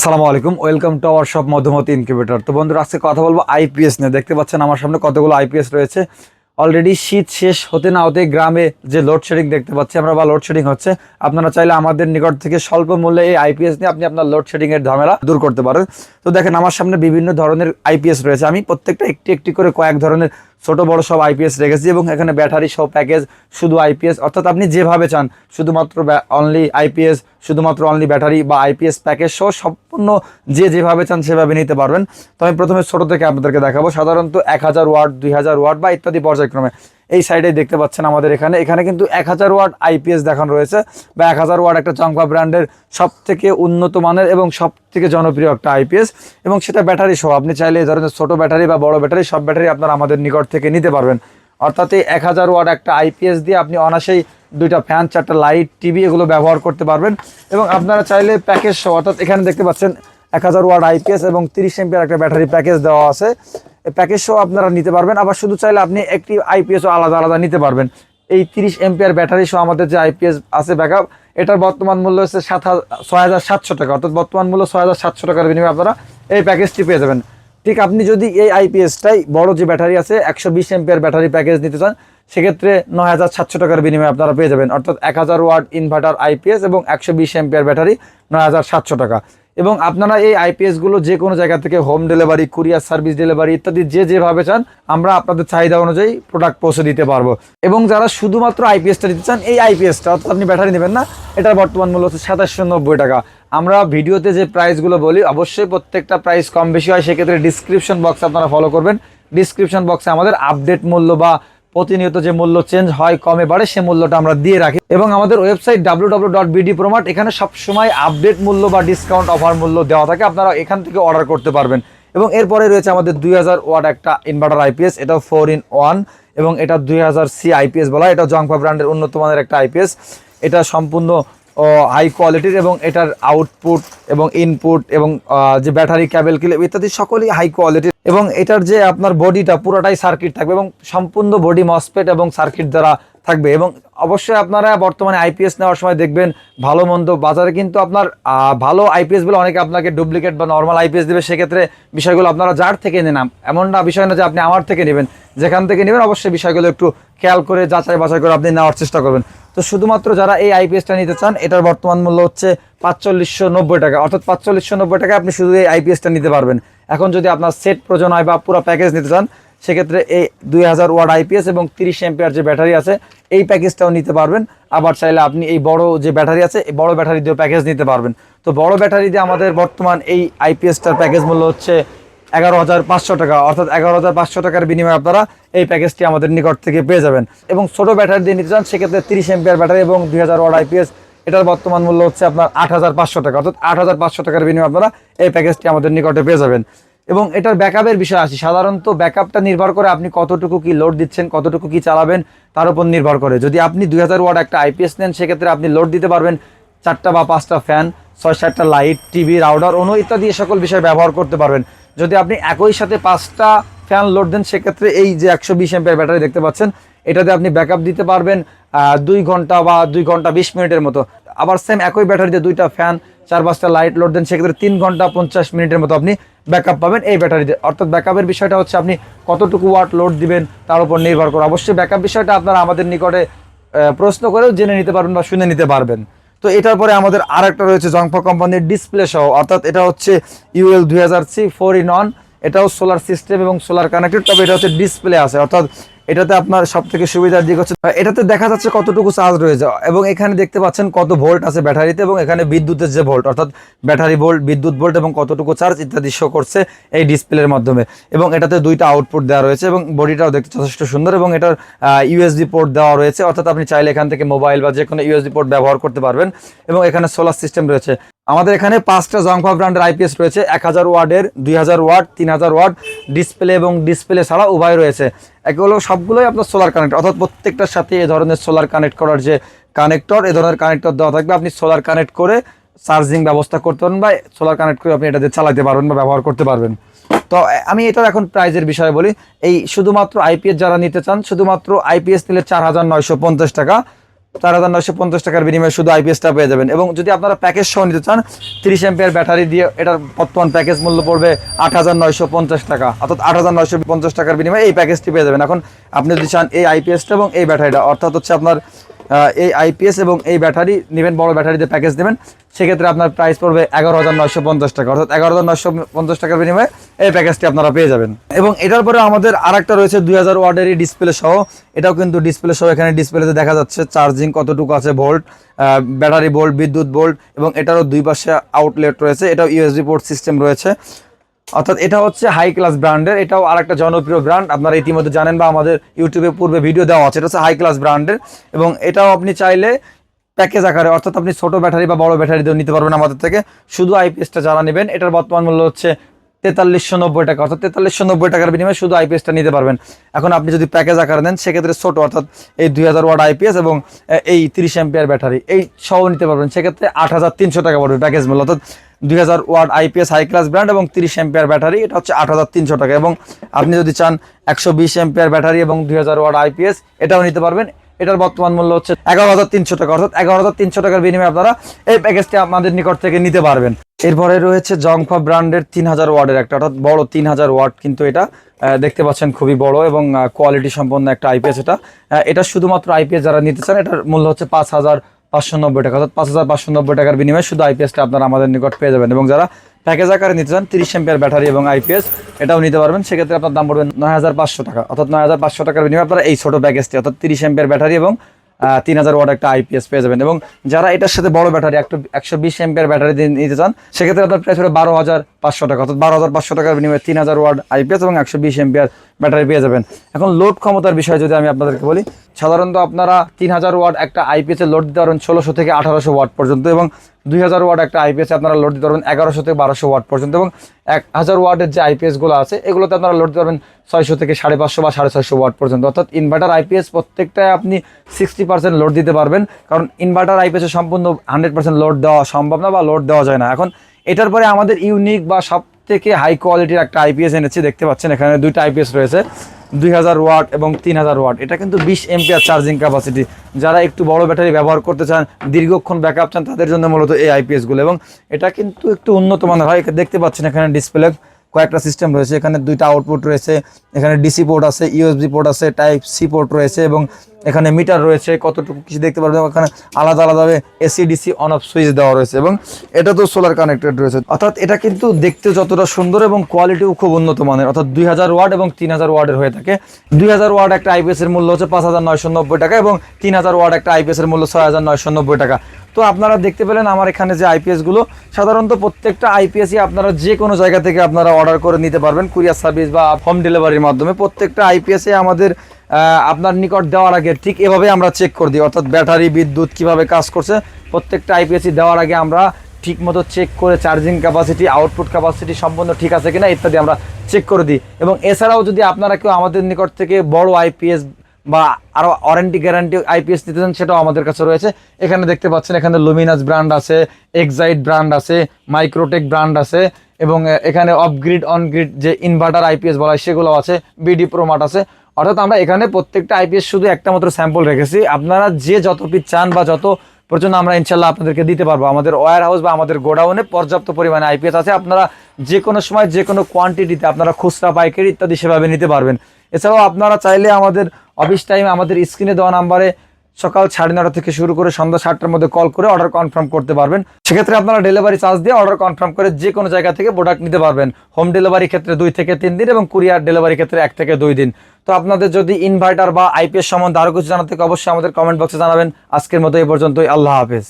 আসসালামু আলাইকুম, welcome to our shop Madhumati incubator. তো বন্ধুরা, আজকে কথা বলব আইপিএস নিয়ে। দেখতে পাচ্ছেন আমার সামনে কতগুলো আইপিএস রয়েছে। অলরেডি শীত শেষ হতে না হতে গ্রামে যে লোডশেডিং দেখতে পাচ্ছি আমরা, বা লোডশেডিং হচ্ছে, আপনারা চাইলে আমাদের নিকট থেকে স্বল্প মূল্যে এই আইপিএস নিয়ে আপনি আপনার লোডশেডিংয়ের ঝামেলা দূর করতে পারেন। তো দেখেন, আমার সামনে বিভিন্ন ধরনের আইপিএস রয়েছে। আমি প্রত্যেকটা একটি একটি করে কয়েক ধরনের ছোট, বড় সব আইপিএস রেখেছি এবং এখানে ব্যাটারি সব প্যাকেজ শুধু আইপিএস অর্থাৎ আপনি যেভাবে চান, শুধুমাত্র অনলি আইপিএস শুধুমাত্র অনলি ব্যাটারি বা আইপিএস প্যাকেজ সহ সম্পূর্ণ যে যেভাবে চান সেভাবে নিতে পারবেন। তো আমি প্রথমে ছোট থেকে আপনাদেরকে দেখাবো। সাধারণত এক হাজার ওয়াট, দুই হাজার ওয়াট বা ইত্যাদি পর্যায়ক্রমে। এই সাইডে দেখতে পাচ্ছেন আমাদের এখানে। এখানে কিন্তু এক হাজার ওয়াট আইপিএস দেখানো রয়েছে বা এক হাজার ওয়াট একটা চংপা ব্র্যান্ডের সব থেকে উন্নত মানের এবং সব থেকে জনপ্রিয় একটা আইপিএস এবং সেটা ব্যাটারি সহ। আপনি চাইলে এই ধরনের ছোটো ব্যাটারি বা বড় ব্যাটারি সব ব্যাটারি আপনারা আমাদের নিকট থেকে নিতে পারবেন। অর্থাৎ এই এক হাজার ওয়াট একটা আইপিএস দিয়ে আপনি অনাসেই দুইটা ফ্যান চারটা লাইট টিভি এগুলো ব্যবহার করতে পারবেন। এবং আপনারা চাইলে প্যাকেজ সহ, অর্থাৎ এখানে দেখতে পাচ্ছেন এক হাজার ওয়াট আইপিএস এবং তিরিশ এমপিয়ার একটা ব্যাটারি প্যাকেজ দেওয়া আছে। এই প্যাকেজ আপনারা নিতে পারবেন। আবার শুধু চাইলে আপনি একটি আইপিএসও আলাদা আলাদা নিতে পারবেন। এই তিরিশ এমপিয়ার ব্যাটারি সহ আমাদের যে আইপিএস আছে ব্যাকআপ এটার বর্তমান মূল্য হচ্ছে সাত হাজার সাতশো টাকা। অর্থাৎ বর্তমান মূল্য ছয় হাজার সাতশো টাকার বিনিময়ে আপনারা এই প্যাকেজটি পেয়ে যাবেন। ঠিক আপনি যদি এই আইপিএসটাই বড় যে ব্যাটারি আছে, একশো বিশ এমপিয়ার ব্যাটারি প্যাকেজ নিতে চান, সেক্ষেত্রে নয় হাজার সাতশো টাকার বিনিময়ে আপনারা পেয়ে যাবেন। অর্থাৎ এক হাজার ওয়াট ইনভার্টার আইপিএস এবং একশো বিশ এমপিয়ার ব্যাটারি নয় হাজার সাতশো টাকা। এবং আপনারা এই আইপিএসগুলো যে কোনো জায়গা থেকে home delivery courier service delivery ইত্যাদি যে যেভাবে চান, আমরা আপনাদের চাহিদা অনুযায়ী প্রোডাক্ট পৌঁছে দিতে পারব। এবং যারা শুধুমাত্র আইপিএসটা দিতে চান, এই আইপিএসটা অর্থাৎ আপনি ব্যাটারি নেবেন না, এটার বর্তমান মূল্য হচ্ছে সাতাশশো নব্বই টাকা। আমরা ভিডিওতে যে প্রাইসগুলো বলি, অবশ্যই প্রত্যেকটা প্রাইস কম বেশি হয়, সেক্ষেত্রে ডিসক্রিপশন বক্স আপনারা ফলো করবেন। ডিসক্রিপশন বক্সে আমাদের আপডেট মূল্য বা প্রতিনিয়ত যে মূল্য চেঞ্জ হয়, কমে বাড়ে, সে মূল্যটা আমরা দিয়ে রাখি। এবং আমাদের website W W dot BD প্রমাট এখানে সবসময় আপডেট মূল্য বা ডিসকাউন্ট অফার মূল্য দেওয়া থাকে। আপনারা এখান থেকে অর্ডার করতে পারবেন। এবং এরপরে রয়েছে আমাদের দুই হাজার ওয়াট একটা ইনভার্টার আইপিএস এটা ফোর ইন ওয়ান এবং এটা দুই হাজার সি আইপিএস বলা। এটা জংফা ব্র্যান্ডের উন্নত মানের একটা আইপিএস এটা সম্পূর্ণ হাই কোয়ালিটির এবং এটার আউটপুট এবং ইনপুট এবং যে ব্যাটারি ক্যাবেল কিলেব ইত্যাদি সকলেই হাই কোয়ালিটির এবং এটার যে আপনার বডিটা পুরোটাই সার্কিট থাকবে এবং সম্পূর্ণ বডি মসপেট এবং সার্কিট দ্বারা থাকবে এবং অবশ্যই আপনারা বর্তমানে আইপিএস নেওয়ার সময় দেখবেন ভালো মন্দ বাজারে কিন্তু আপনার ভালো আইপিএস বলে অনেকে আপনাকে ডুপ্লিকেট বা নর্মাল আইপিএস দেবে, সেক্ষেত্রে বিষয়গুলো আপনারা যার থেকে নেন এমনটা বিষয় না যে আপনি আমার থেকে নেবেন। যেখান থেকে নেবেন অবশ্যই বিষয়গুলো একটু খেয়াল করে, যাচাই বাছাই করে আপনি নেওয়ার চেষ্টা করবেন। তো শুধুমাত্র যারা এই আইপিএসটা নিতে চান, এটার বর্তমান মূল্য হচ্ছে পাঁচচল্লিশশো নব্বই টাকা। অর্থাৎ পাঁচচল্লিশশো নব্বই টাকা আপনি শুধু এই আইপিএসটা নিতে পারবেন। এখন যদি আপনার সেট প্রয়োজন হয় বা পুরো প্যাকেজ নিতে চান, সেক্ষেত্রে এই দুই হাজার ওয়াট আইপিএস এবং তিরিশ এমপিআর যে ব্যাটারি আছে এই প্যাকেজটাও নিতে পারবেন। আবার চাইলে আপনি এই বড় যে ব্যাটারি আছে, এই বড় ব্যাটারি দিয়েও প্যাকেজ নিতে পারবেন। তো বড় ব্যাটারি দিয়ে আমাদের বর্তমান এই আইপিএসটার প্যাকেজ মূল্য হচ্ছে এগারো হাজার পাঁচশো টাকা। অর্থাৎ এগারো হাজার পাঁচশো টাকার বিনিময়ে আপনারা এই প্যাকেজটি আমাদের নিকট থেকে পেয়ে যাবেন। এবং ছোটো ব্যাটারি দিয়ে নিতে চান, সেক্ষেত্রে তিরিশ এমপিআর ব্যাটারি এবং দুই হাজার ওয়াট আইপিএস এটার বর্তমান মূল্য হচ্ছে আপনার আট হাজার পাঁচশো টাকা। অর্থাৎ আট হাজার পাঁচশো টাকার বিনিময়ে আপনারা এই প্যাকেজটি আমাদের নিকটে পেয়ে যাবেন। এবং এটার ব্যাকআপের বিষয় আসি সাধারণত ব্যাকআপটা নির্ভর করে আপনি কতটুকু কি লোড দিচ্ছেন, কতটুকু কি চালাবেন, তার উপর নির্ভর করে। যদি আপনি দুই হাজার একটা আইপিএস নেন, সেক্ষেত্রে আপনি লোড দিতে পারবেন চারটা বা পাঁচটা ফ্যান ছয় সাতটা লাইট টিভি রাউডার অনু ইত্যাদি এ সকল বিষয় ব্যবহার করতে পারবেন। যদি আপনি একই সাথে পাঁচটা ফ্যান লোড দেন, সেক্ষেত্রে এই যে একশো বিশ এমপের ব্যাটারি দেখতে পাচ্ছেন, এটাতে আপনি ব্যাকআপ দিতে পারবেন দুই ঘণ্টা বা দুই ঘণ্টা বিশ মিনিটের মতো। আবার সেম একই ব্যাটারিতে দুইটা ফ্যান চার পাঁচটা লাইট লোড দেন, সেক্ষেত্রে তিন ঘণ্টা পঞ্চাশ মিনিটের মতো আপনি ব্যাকআপ পাবেন, এই ব্যাটারিতে অর্থাৎ ব্যাকআপের বিষয়টা হচ্ছে আপনি কতটুকু ওয়াট লোড দিবেন, তার উপর নির্ভর করে। অবশ্যই ব্যাকআপ বিষয়টা আপনারা আমাদের নিকটে প্রশ্ন করেও জেনে নিতে পারবেন বা শুনে নিতে পারবেন। তো এটার পরে আমাদের আর একটা রয়েছে জংফা কোম্পানির ডিসপ্লে সহ। অর্থাৎ এটা হচ্ছে ইউএল দুই হাজার সি ফোর ইন নন এটাও সোলার সিস্টেম এবং সোলার কানেক্টেড তবে এটা হচ্ছে ডিসপ্লে আছে। অর্থাৎ এটাতে আপনার সব থেকে সুবিধার দিক হচ্ছে এটাতে দেখা যাচ্ছে কতটুকু চার্জ রয়েছে এবং এখানে দেখতে পাচ্ছেন কত ভোল্ট আছে ব্যাটারিতে এবং এখানে বিদ্যুতের যে ভোল্ট, অর্থাৎ ব্যাটারি ভোল্ট, বিদ্যুৎ ভোল্ট এবং কতটুকু চার্জ ইত্যাদি শো করছে এই ডিসপ্লের মাধ্যমে এবং এটাতে দুইটা আউটপুট দেওয়া রয়েছে এবং বডিটাও দেখতে যথেষ্ট সুন্দর এবং এটার ইউএসডি পোর্ট দেওয়া রয়েছে, অর্থাৎ আপনি চাইলে এখান থেকে মোবাইল বা যে কোনো ইউএসডি পোর্ট ব্যবহার করতে পারবেন এবং এখানে সোলার সিস্টেম রয়েছে। আমাদের এখানে পাঁচটা জংফা ব্র্যান্ডের আইপিএস রয়েছে, এক হাজার ওয়ার্ডের, দুই হাজার ওয়াট তিন হাজার ওয়াট ডিসপ্লে এবং ডিসপ্লে ছাড়া উভয় রয়েছে। এগুলো সবগুলোই আপনার সোলার কানেক্ট অর্থাৎ প্রত্যেকটার সাথে এ ধরনের সোলার কানেক্ট করার যে কানেক্টর এ ধরনের কানেক্টর দেওয়া থাকবে। আপনি সোলার কানেক্ট করে চার্জিং ব্যবস্থা করতে পারেন বা সোলার কানেক্ট করে আপনি এটা দিয়ে চালাতে পারবেন বা ব্যবহার করতে পারবেন। তো আমি এটার এখন প্রাইজের বিষয়ে বলি, এই শুধুমাত্র আইপিএস যারা নিতে চান, শুধুমাত্র আইপিএস নিলে চার হাজার নয়শো পঞ্চাশ টাকা চার হাজার নয়শো পঞ্চাশ টাকার বিনিময়ে শুধু আইপিএসটা পেয়ে যাবেন। এবং যদি আপনারা প্যাকেজ সহ নিতে চান, তিরিশ এম্পিয়ার ব্যাটারি দিয়ে এটার বর্তমান প্যাকেজ মূল্য পড়বে আট হাজার নয়শো পঞ্চাশ টাকা। অর্থাৎ আট হাজার নয়শো পঞ্চাশ টাকার বিনিময়ে এই প্যাকেজটি পেয়ে যাবেন। এখন আপনি যদি চান এই আইপিএসটা এবং এই ব্যাটারিটা অর্থাৎ হচ্ছে আপনার এই আইপিএস এবং এই ব্যাটারি নেবেন, বড় ব্যাটারিতে প্যাকেজ নেবেন, সেক্ষেত্রে আপনার প্রাইস পড়বে এগারো হাজার নয়শো পঞ্চাশ টাকা। অর্থাৎ এগারো হাজার নয়শো পঞ্চাশ টাকার বিনিময়ে এই প্যাকেজটি আপনারা পেয়ে যাবেন। এবং এটার পরে আমাদের আরেকটা রয়েছে দুই হাজার ওয়ার্ডেরই ডিসপ্লে সহ। এটাও কিন্তু ডিসপ্লে সহ এখানে ডিসপ্লেতে দেখা যাচ্ছে চার্জিং কতটুকু আছে ভোল্ট ব্যাটারি ভোল্ট বিদ্যুৎ ভোল্ট এবং এটারও দুই পাশে আউটলেট রয়েছে। এটাও ইউএসবি পোর্ট সিস্টেম রয়েছে। অর্থাৎ এটা হচ্ছে হাই ক্লাস ব্র্যান্ডের এটাও আরেকটা জনপ্রিয় ব্র্যান্ড আপনারা ইতিমধ্যে জানেন বা আমাদের ইউটিউবে পূর্বে ভিডিও দেওয়া আছে, এটা হচ্ছে হাই ক্লাস ব্র্যান্ডের এবং এটাও আপনি চাইলে প্যাকেজ আকারে, অর্থাৎ আপনি ছোট ব্যাটারি বা বড় ব্যাটারি দিয়েও নিতে পারবেন আমাদের থেকে। শুধু আইপিএসটা যারা নেবেন, এটার বর্তমান মূল্য হচ্ছে তেতাল্লিশশো নব্বই টাকা, অর্থাৎ তেতাল্লিশশো নব্বই টাকার বিনিময়ে শুধু আইপিএসটা নিতে পারবেন। এখন আপনি যদি প্যাকেজ আকারে নেন, সেক্ষেত্রে ছোট, অর্থাৎ এই দুই হাজার ওয়াট আইপিএস এবং এই তিরিশ এম্পিয়ার ব্যাটারি এই সহ নিতে পারবেন। সেক্ষেত্রে আট হাজার তিনশো টাকা পড়বে প্যাকেজ মূল্য, অর্থাৎ দুই হাজার watt IPS high class brand এবং তিরিশ এম্পিয়ার ব্যাটারি এটা হচ্ছে আট হাজার তিনশো টাকা। এবং আপনি যদি চান একশো বিশ এম্পিয়ার ব্যাটারি এবং দুই হাজার ওয়াট আইপিএস, এটাও নিতে পারবেন। এটার বর্তমান মূল্য হচ্ছে এগারো হাজার তিনশো টাকা। অর্থাৎ এগারো হাজার তিনশো টাকার বিনিময়ে আপনারা এই প্যাকেজটি আমাদের নিকট থেকে নিতে পারবেন। এরপরে রয়েছে জংফা ব্র্যান্ডের তিন হাজার ওয়ার্ডের একটা, অর্থাৎ বড় তিন হাজার ওয়ার্ড কিন্তু এটা দেখতে পাচ্ছেন খুবই বড় এবং কোয়ালিটি সম্পন্ন একটা আইপিএস এটা। এটা শুধুমাত্র আইপিএস যারা নিতে চান, এটার মূল্য হচ্ছে পাঁচ হাজার পাঁচশো নব্বই টাকা, অর্থাৎ পাঁচ হাজার পাঁচশো নব্বই টাকার বিনিময়ে শুধু আইপিএসটা আপনারা আমাদের নিকট পেয়ে যাবেন। এবং যারা প্যাকেজ আকারে নিতে চান, তিরিশ এম্পিয়ার ব্যাটারি এবং আইপিএস এটাও নিতে পারবেন। সেক্ষেত্রে আপনার দাম পড়বে নয় হাজার পাঁচশো টাকা, অর্থাৎ নয় হাজার পাঁচশো টাকার বিনিময়ে আপনারা এই ছোট প্যাকেজটি অর্থাৎ তিরিশ এম্পিয়ার ব্যাটারি এবং তিন হাজার ওয়াট একটা আইপিএস পেয়ে যাবেন। এবং যারা এটার সাথে বড় ব্যাটারি একটু একশো বিশ এম্পিয়ার ব্যাটারি নিতে চান, সেক্ষেত্রে আপনার প্রায় বারো হাজার পাঁচশো টাকা, অর্থাৎ বারো হাজার পাঁচশো টাকার বিনিময়ে তিন হাজার ওয়ার্ড আইপিএস এবং একশো বিশ এম্পিয়ার ব্যাটারি পেয়ে যাবেন। এখন লোড ক্ষমতার বিষয়ে যদি আমি আপনাদেরকে বলি, সাধারণত আপনারা তিন হাজার ওয়াট একটা আইপিএস লোড দিতে পারবেন ষোলোশো থেকে আঠারোশো ওয়াট পর্যন্ত এবং দুই হাজার ওয়াট একটা আইপিএস আপনারা লোড দিতে পারবেন এগারোশো থেকে বারোশো ওয়াট পর্যন্ত এবং এক হাজার ওয়াটের যে আইপিএসগুলো আছে, এগুলোতে আপনারা লোড দিতে পারবেন ছয়শো থেকে সাড়ে পাঁচশো বা সাড়ে ছয়শো ওয়াট পর্যন্ত। অর্থাৎ ইনভার্টার আইপিএস প্রত্যেকটায় আপনি সিক্সটি পার্সেন্ট লোড দিতে পারবেন, কারণ ইনভার্টার আইপিএস সম্পূর্ণ হান্ড্রেড পার্সেন্ট লোড দেওয়া সম্ভব না বা লোড দেওয়া যায় না। এখন এটার পরে আমাদের ইউনিক বা সব থেকে হাই কোয়ালিটির একটা আইপিএস এনেছি, দেখতে পাচ্ছেন এখানে দুইটা আইপিএস রয়েছে, দুই হাজার ওয়াট এবং তিন হাজার ওয়াট। এটা কিন্তু বিশ এমপিআর চার্জিং ক্যাপাসিটি যারা একটু বড় ব্যাটারি ব্যবহার করতে চান, দীর্ঘক্ষণ ব্যাক চান, তাদের জন্য মূলত এই আইপিএসগুলো এবং এটা কিন্তু একটু উন্নত মানের হয় দেখতে পাচ্ছেন এখানে ডিসপ্লে কয়েকটা সিস্টেম রয়েছে। এখানে দুইটা আউটপুট রয়েছে, এখানে ডিসি পোর্ট আছে ইউএসবি পোর্ট আছে টাইপ সি পোর্ট রয়েছে এবং এখানে মিটার রয়েছে, কতটুকু কিছু দেখতে পারবেন এখানে আলাদা আলাদাভাবে AC DC on off switch দেওয়া রয়েছে এবং এটা তো সোলার কানেক্টেড রয়েছে। অর্থাৎ এটা কিন্তু দেখতে যতটা সুন্দর এবং কোয়ালিটিও খুব উন্নত মানের। অর্থাৎ দুই হাজার ওয়াট এবং তিন হাজার ওয়ার্ডের হয়ে থাকে। দুই হাজার ওয়াট একটা আইপিএস এর মূল্য হচ্ছে পাঁচ হাজার নয়শো নব্বই টাকা এবং তিন হাজার ওয়াট একটা আইপিএস এর মূল্য ছয় হাজার নয়শো নব্বই টাকা। তো আপনারা দেখতে পেলেন আমার এখানে যে আইপিএসগুলো, সাধারণত প্রত্যেকটা আইপিএসই আপনারা যে কোনো জায়গা থেকে আপনারা অর্ডার করে নিতে পারবেন কুরিয়ার সার্ভিস বা হোম ডেলিভারির মাধ্যমে। প্রত্যেকটা আইপিএসে আমাদের আপনার নিকট দেওয়ার আগে ঠিক এভাবে আমরা চেক করে দিই, অর্থাৎ ব্যাটারি, বিদ্যুৎ কীভাবে কাজ করছে, প্রত্যেকটা আইপিএসি দেওয়ার আগে আমরা ঠিক মতো চেক করে চার্জিং ক্যাপাসিটি আউটপুট ক্যাপাসিটি সম্পূর্ণ ঠিক আছে কিনা ইত্যাদি আমরা চেক করে দিই। এবং এছাড়াও যদি আপনারা কেউ আমাদের নিকট থেকে বড় আইপিএস বা আরও ওয়ারেন্টি গ্যারান্টি আইপিএস নিতে চান, সেটাও আমাদের কাছে রয়েছে। এখানে দেখতে পাচ্ছেন, এখানে লুমিনাস ব্র্যান্ড আছে এক্সাইট ব্র্যান্ড আছে মাইক্রোটেক ব্র্যান্ড আছে এবং এখানে অফ গ্রিড অন গ্রিড যে ইনভার্টার আইপিএস বলা হয়, সেগুলো আছে বিডি প্রোমাট আছে। অর্থাৎ আমরা এখানে প্রত্যেকটা আইপিএস শুধু একটা মাত্র স্যাম্পল রেখেছি। আপনারা যে যত পিস চান বা যত পর্যন্ত আমরা ইনশাল্লাহ আপনাদেরকে দিতে পারব, আমাদের ওয়ার হাউস বা আমাদের গোডাউনে পর্যাপ্ত পরিমাণে আইপিএস আছে, আপনারা যে কোনো সময় যে কোনো কোয়ান্টিটিতে আপনারা খুচরা, পাইকারি ইত্যাদি সেভাবে নিতে পারবেন। এছাড়াও আপনারা চাইলে আমাদের অফিস টাইমে আমাদের স্ক্রিনে দেওয়া নাম্বারে সকাল সাড়ে নটা থেকে শুরু করে সন্ধ্যা সাতটার মধ্যে কল করে অর্ডার কনফার্ম করতে পারবেন। সেক্ষেত্রে আপনারা ডেলিভারি চার্জ দিয়ে অর্ডার কনফার্ম করে যে কোনো জায়গা থেকে প্রোডাক্ট নিতে পারবেন। হোম ডেলিভারি ক্ষেত্রে দুই থেকে তিন দিন এবং কুরিয়ার ডেলিভারি ক্ষেত্রে এক থেকে দুই দিন। তো আপনাদের যদি ইনভার্টার বা আইপিএস সম্বন্ধে আরও কিছু জানাতে অবশ্যই আমাদের কমেন্ট বক্সে জানাবেন। আজকের মতো এই পর্যন্তই। আল্লাহ হাফেজ।